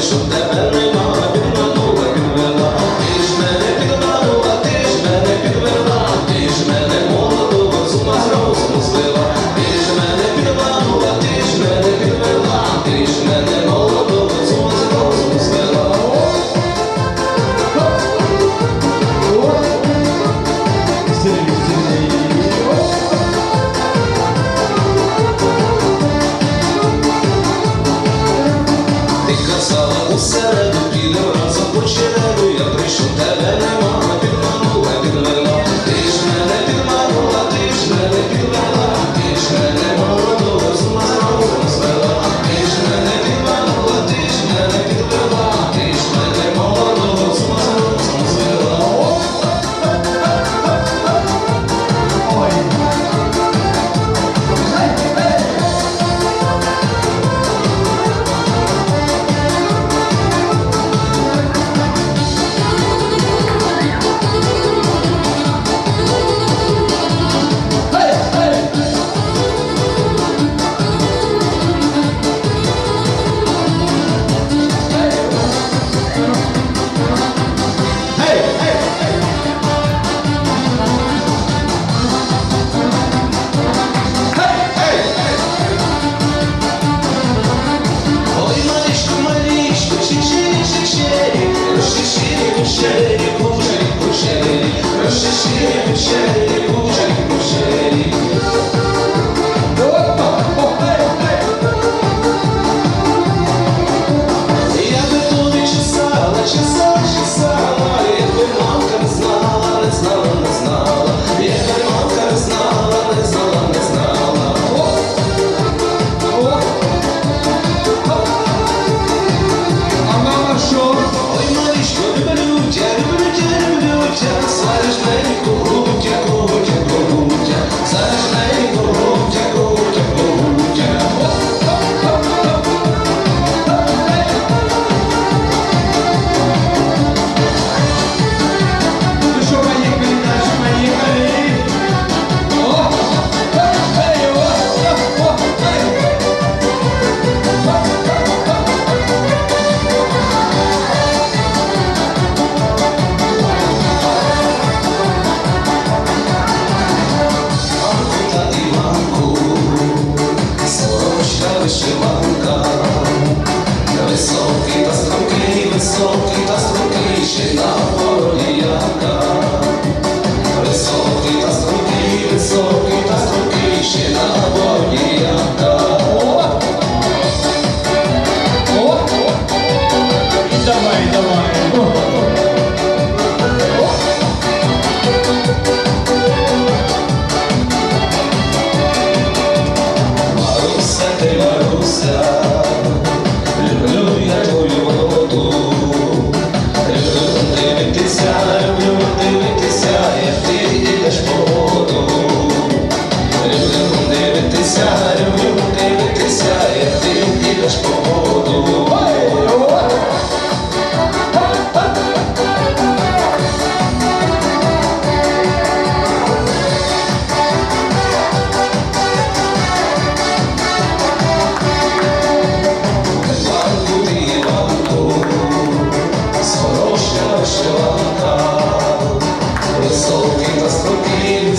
Sundaran sangue que não шишири, кушери, кушери, кушери, шишири, кушери, paixão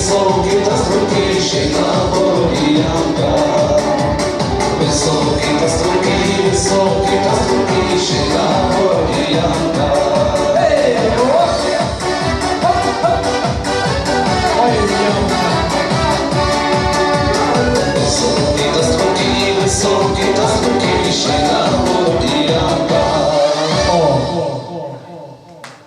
Високий та спрутніший нам.